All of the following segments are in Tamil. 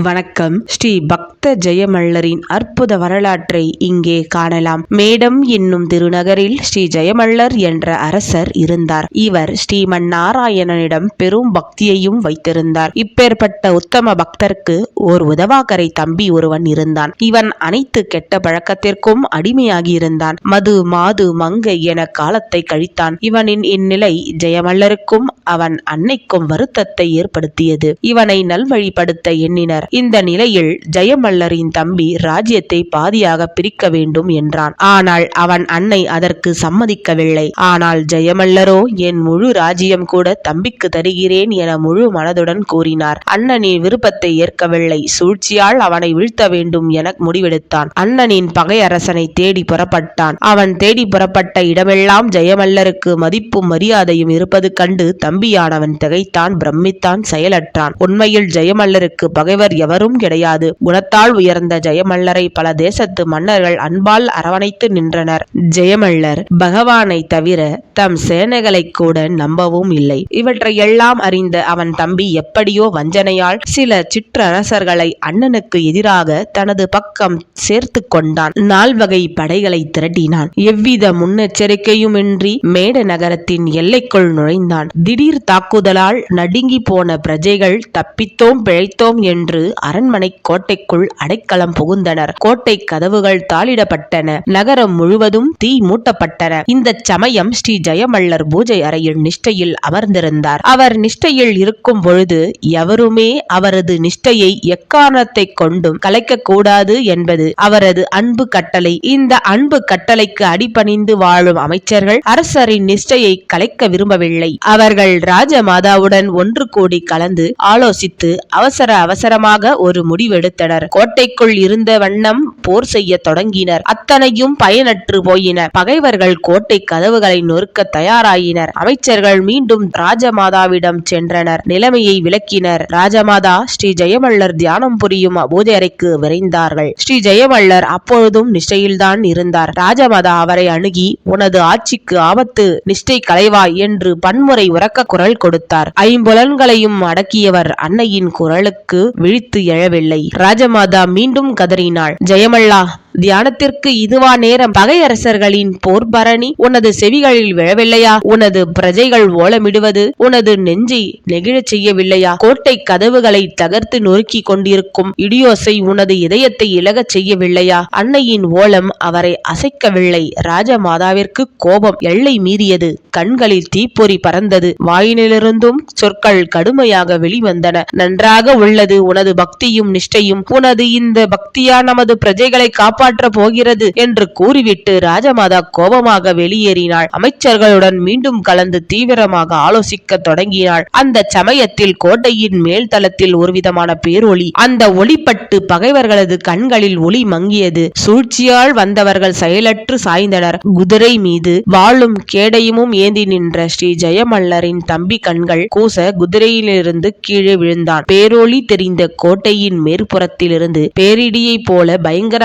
வணக்கம். ஸ்ரீ பக்த ஜெயமல்லரின் அற்புத வரலாற்றை இங்கே காணலாம். மேடம் என்னும் திருநகரில் ஸ்ரீ ஜெயமல்லர் என்ற அரசர் இருந்தார். இவர் ஸ்ரீமன் நாராயணனிடம் பெரும் பக்தியையும் வைத்திருந்தார். இப்பேற்பட்ட உத்தம பக்தருக்கு ஓர் உதவாக்கரை தம்பி ஒருவன் இருந்தான். இவன் அனைத்து கெட்ட பழக்கத்திற்கும் அடிமையாகி இருந்தான் மது மாது மங்கை என காலத்தை கழித்தான். இவனின் இந்நிலை ஜெயமல்லருக்கும் அவன் அன்னைக்கும் வருத்தத்தை ஏற்படுத்தியது. இவனை நல்வழிப்படுத்த எண்ணினர். இந்த நிலையில் ஜெயமல்லரின் தம்பி ராஜ்யத்தை பாதியாக பிரிக்க வேண்டும் என்றான். ஆனால் அவன் அன்னை அதற்கு சம்மதிக்கவில்லை. ஆனால் ஜெயமல்லரோ என் முழு ராஜ்யம் கூட தம்பிக்கு தருகிறேன் என முழு மனதுடன் கூறினார். அண்ணனின் விருப்பத்தை ஏற்கவில்லை. சூழ்ச்சியால் அவனை வீழ்த்த வேண்டும் என முடிவெடுத்தான். அண்ணனின் பகை அரசனை தேடி புறப்பட்டான். அவன் தேடி புறப்பட்ட இடமெல்லாம் ஜெயமல்லருக்கு மதிப்பும் மரியாதையும் இருப்பது கண்டு தம்பியானவன் திகைத்தான் பிரமித்தான் செயலற்றான். உண்மையில் ஜெயமல்லருக்கு பகைவர் எவரும் கிடையாது. குணத்தால் உயர்ந்த ஜெயமல்லரை பல தேசத்து மன்னர்கள் அன்பால் அரவணைத்து நின்றனர். ஜெயமல்லர் பகவானை தவிர தம் சேனைகளை கூட நம்பவும் இல்லை. இவற்றையெல்லாம் அறிந்த அவன் தம்பி எப்படியோ வஞ்சனையால் சில சிற்றரசர்களை அண்ணனுக்கு எதிராக தனது பக்கம் சேர்த்து கொண்டான். நால்வகை படைகளை திரட்டினான். எவ்வித முன்னெச்சரிக்கையுமின்றி மேட நகரத்தின் எல்லைக்குள் நுழைந்தான். திடீர் தாக்குதலால் நடுங்கி போன பிரஜைகள் தப்பித்தோம் பிழைத்தோம் என்று அரண்மனை கோட்டைக்குள் அடைக்கலம் புகுந்தனர். கோட்டை கதவுகள் தாளிடப்பட்டன. நகரம் முழுவதும் தீ மூட்டப்பட்டன. இந்த சமயம் ஸ்ரீ ஜெயமல்லர் பூஜை அறையில் நிஷ்டையில் அமர்ந்திருந்தார். அவர் நிஷ்டையில் இருக்கும் பொழுது எவருமே அவரது நிஷ்டையை எக்காரணத்தை கொண்டும் கலைக்க கூடாது என்பது அவரது அன்பு கட்டளை. இந்த அன்பு கட்டளைக்கு அடிபணிந்து வாழும் அமைச்சர்கள் அரசரின் நிஷ்டையை கலைக்க விரும்பவில்லை. அவர்கள் ராஜமாதாவுடன் ஒன்று கூடி கலந்து ஆலோசித்து அவசர அவசரமாக ஒரு முடிவெடுத்தனர். கோட்டைக்குள் இருந்த வண்ணம் போர் செய்ய தொடங்கினர். அத்தனையும் பயனற்று போயின. பகைவர்கள் கோட்டை கதவுகளை நொறுக்க தயாராயினர். அமைச்சர்கள் மீண்டும் ராஜமாதாவிடம் சென்றனர். நிலைமையை விளக்கினர். ராஜமாதா ஸ்ரீ ஜெயமல்லர் தியானம் புரியும் பூஜை அறைக்கு விரைந்தார்கள். ஸ்ரீ ஜெயமல்லர் அப்பொழுதும் நிஷ்டையில்தான் இருந்தார். ராஜமாதா அவரை அணுகி உனது ஆட்சிக்கு ஆபத்து நிஷ்டை கலைவாய் என்று பன்முறை உறக்க குரல் கொடுத்தார். ஐம்புலன்களையும் அடக்கியவர் அன்னையின் குரலுக்கு விழித்து எழவில்லை. ராஜமாதா மீண்டும் கதறினாள். ஜெயமல்லா தியானத்திற்கு இதுவா நேரம் பகையரசர்களின் போர் பரணி உனது செவிகளில் விழவில்லையா? உனது பிரஜைகள் ஓலமிடுவது? உனது நெஞ்சை நெகிழச் செய்யவில்லையா? கோட்டை கதவுகளை தகர்த்து நொறுக்கி கொண்டிருக்கும் இடியோசை உனது இதயத்தை இழகச் செய்யவில்லையா? அன்னையின் ஓலம் அவரை அசைக்கவில்லை. ராஜமாதாவிற்கு கோபம் எல்லை மீறியது. கண்களில் தீப்பொறி பறந்தது. வாயினிலிருந்தும் சொற்கள் கடுமையாக வெளிவந்தன. நன்றாக உள்ளது. உனது பக்தியும் நிஷ்டையும். உனது இந்த பக்தியா நமது பிரஜைகளை காப்ப காப்பாற்ற போகிறது என்று கூறிவிட்டு ராஜமாதா கோபமாக வெளியேறினாள். அமைச்சர்களுடன் மீண்டும் கலந்து தீவிரமாக ஆலோசிக்க தொடங்கினாள். அந்த சமயத்தில் கோட்டையின் மேல் தளத்தில் ஒருவிதமான பேரொளி அந்த ஒளிப்பட்டு பகைவர்களது கண்களில் ஒளி மங்கியது. சூழ்ச்சியால் வந்தவர்கள் செயலற்று சாய்ந்தனர். குதிரை மீது வாழும் கேடையுமும் ஏந்தி நின்ற ஸ்ரீ ஜெயமல்லரின் தம்பி கண்கள் கூச குதிரையிலிருந்து கீழே விழுந்தான். பேரொளி தெரிந்த கோட்டையின் மேற்புறத்திலிருந்து பேரிடியைப் போல பயங்கர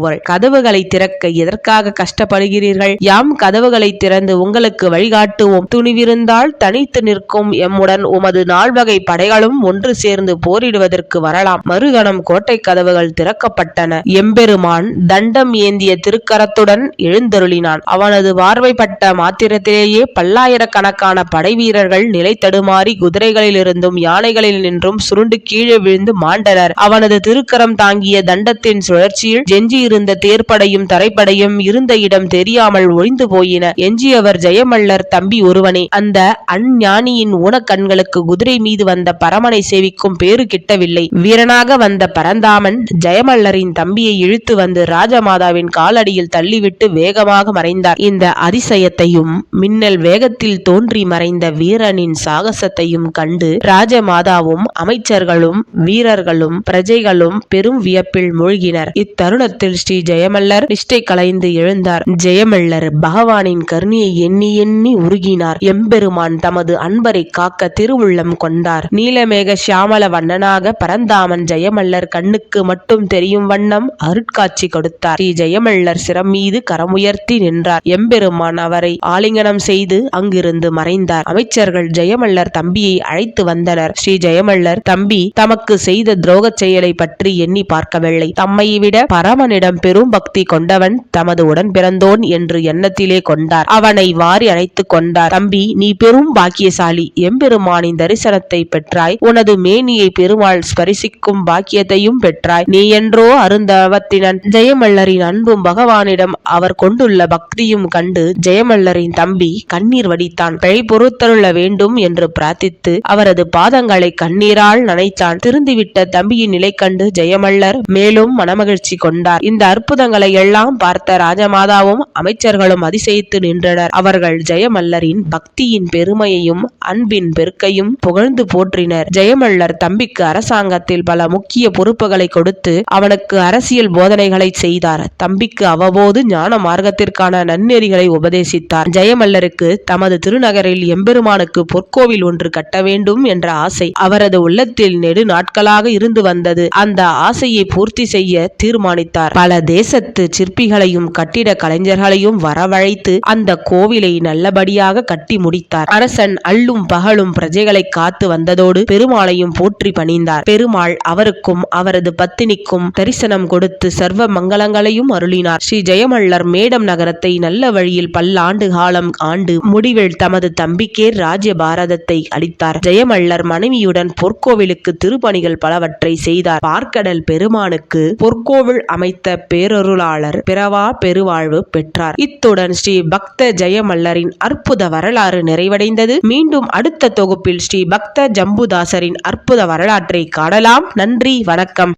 போவர். கதவுகளை திறக்க எதற்காக கஷ்டப்படுகிறீர்கள்? யாம் கதவுகளை திறந்து உங்களுக்கு வழிகாட்டுவோம். துணிவிருந்தால் தனித்து நிற்கும் எம்முடன் உமது நால்வகை படைகளும் ஒன்று சேர்ந்து போரிடுவதற்கு வரலாம். மறுகணம் கோட்டை கதவுகள் திறக்கப்பட்டன. எம்பெருமான் தண்டம் ஏந்திய திருக்கரத்துடன் எழுந்தருளினான். அவனது பார்வைப்பட்ட மாத்திரத்திலேயே பல்லாயிரக்கணக்கான படை வீரர்கள் நிலை தடுமாறி குதிரைகளிலிருந்தும் யானைகளில் நின்றும் சுருண்டு கீழே விழுந்து மாண்டனர். அவனது திருக்கரம் தாங்கிய தண்டத்தின் சுழற்சியில் ஜெஞ்சி எஞ்சியிருந்த தேர்ப்படையும் தரைப்படையும் இருந்த இடம் தெரியாமல் ஒழிந்து போயின. எஞ்சியவர் ஜெயமல்லர் தம்பி ஒருவனே. அந்த அஞ்ஞானியின் ஊனக்கண்களுக்கு குதிரை மீது வந்த பரமனை சேவிக்கும் பேறு கிட்டவில்லை. வீரனாக வந்த பரந்தாமன் ஜெயமல்லரின் தம்பியை இழுத்து வந்து ராஜமாதாவின் காலடியில் தள்ளிவிட்டு வேகமாக மறைந்தார். இந்த அதிசயத்தையும் மின்னல் வேகத்தில் தோன்றி மறைந்த வீரனின் சாகசத்தையும் கண்டு ராஜமாதாவும் அமைச்சர்களும் வீரர்களும் பிரஜைகளும் பெரும் வியப்பில் மூழ்கினர். இத்தருணத்தில் ஸ்ரீ ஜெயமல்லர் நிஷ்டை கலைந்து எழுந்தார். ஜெயமல்லர் பகவானின் கருணையை எண்ணி எண்ணி உருகினார். எம்பெருமான் தமது அன்பரை காக்க திருவுள்ளம் கொண்டார். நீலமேக சியாமல வண்ணனாக பரந்தாமன் ஜெயமல்லர் கண்ணுக்கு மட்டும் தெரியும் வண்ணம் அருட்காட்சி கொடுத்தார். ஸ்ரீ ஜெயமல்லர் சிரம் மீது கரமுயர்த்தி நின்றார். எம்பெருமான் அவரை ஆலிங்கனம் செய்து அங்கிருந்து மறைந்தார். அமைச்சர்கள் ஜெயமல்லர் தம்பியை அழைத்து வந்தனர். ஸ்ரீ ஜெயமல்லர் தம்பி தமக்கு செய்த துரோகச் செயலை பற்றி எண்ணி பார்க்கவில்லை. தம்மை விட பரமனிடம் பெரும் பக்தி கொண்டவன் தமது உடன் பிறந்தோன் என்று எண்ணத்திலே கொண்டார். அவனை வாரி அணைத்துக் கொண்டார். தம்பி நீ பெரும் பாக்கியசாலி. எம்பெருமானின் தரிசனத்தை பெற்றாய். உனது மேனியை பெருமாள் ஸ்பரிசிக்கும் பாக்கியத்தையும் பெற்றாய். நீ என்றோ அருந்தவத்தினன். ஜெயமல்லரின் அன்பும் பகவானிடம் அவர் கொண்டுள்ள பக்தியும் கண்டு ஜெயமல்லரின் தம்பி கண்ணீர் வடித்தான். பிழை பொறுத்தருள வேண்டும் என்று பிரார்த்தித்து அவரது பாதங்களை கண்ணீரால் நனைத்தான். திருந்திவிட்ட தம்பியின் நிலை கண்டு ஜெயமல்லர் மேலும் மனமகிழ்ச்சி கொண்டார். இந்த அற்புதங்களை எல்லாம் பார்த்த ராஜமாதாவும் அமைச்சர்களும் அதிசயித்து நின்றனர். அவர்கள் ஜெயமல்லரின் பக்தியின் பெருமையையும் அன்பின் பெருக்கையும் புகழ்ந்து போற்றினர். ஜெயமல்லர் தம்பிக்கு அரசாங்கத்தில் பல முக்கிய பொறுப்புகளை கொடுத்து அவனுக்கு அரசியல் போதனைகளை செய்தார். தம்பிக்கு அவ்வப்போது ஞான மார்க்கத்திற்கான நன்னெறிகளை உபதேசித்தார். ஜெயமல்லருக்கு தமது திருநகரில் எம்பெருமானுக்கு பொற்கோவில் ஒன்று கட்ட வேண்டும் என்ற ஆசை அவரது உள்ளத்தில் நெடு நாட்களாக இருந்து வந்தது. அந்த ஆசையை பூர்த்தி செய்ய தீர்மானித்தார். பல தேசத்து சிற்பிகளையும் கட்டிட கலைஞர்களையும் வரவழைத்து அந்த கோவிலை நல்லபடியாக கட்டி முடித்தார். அரசன் அள்ளும் பகலும் பிரஜைகளை காத்து வந்ததோடு பெருமாளையும் போற்றி பணிந்தார். பெருமாள் அவருக்கும் அவரது பத்தினிக்கும் தரிசனம் கொடுத்து சர்வ மங்களங்களையும் அருளினார். ஸ்ரீ ஜெயமல்லர் மேடம் நகரத்தை நல்ல வழியில் பல்லாண்டு காலம் ஆண்டு முடிவில் தமது தம்பிக்கே ராஜ்ய பாரதத்தை அளித்தார். ஜெயமல்லர் மனைவியுடன் பொற்கோவிலுக்கு திருப்பணிகள் பலவற்றை செய்தார். பார்க்கடல் பெருமானுக்கு பொற்கோவில் அமைத்த பேரருளாளர் பிறவா பெருவாழ்வு பெற்றார். இத்துடன் ஸ்ரீ பக்த ஜெயமல்லரின் அற்புத வரலாறு நிறைவடைந்தது. மீண்டும் அடுத்த தொகுப்பில் ஸ்ரீ பக்த ஜம்புதாசரின் அற்புத வரலாற்றை காணலாம். நன்றி வணக்கம்.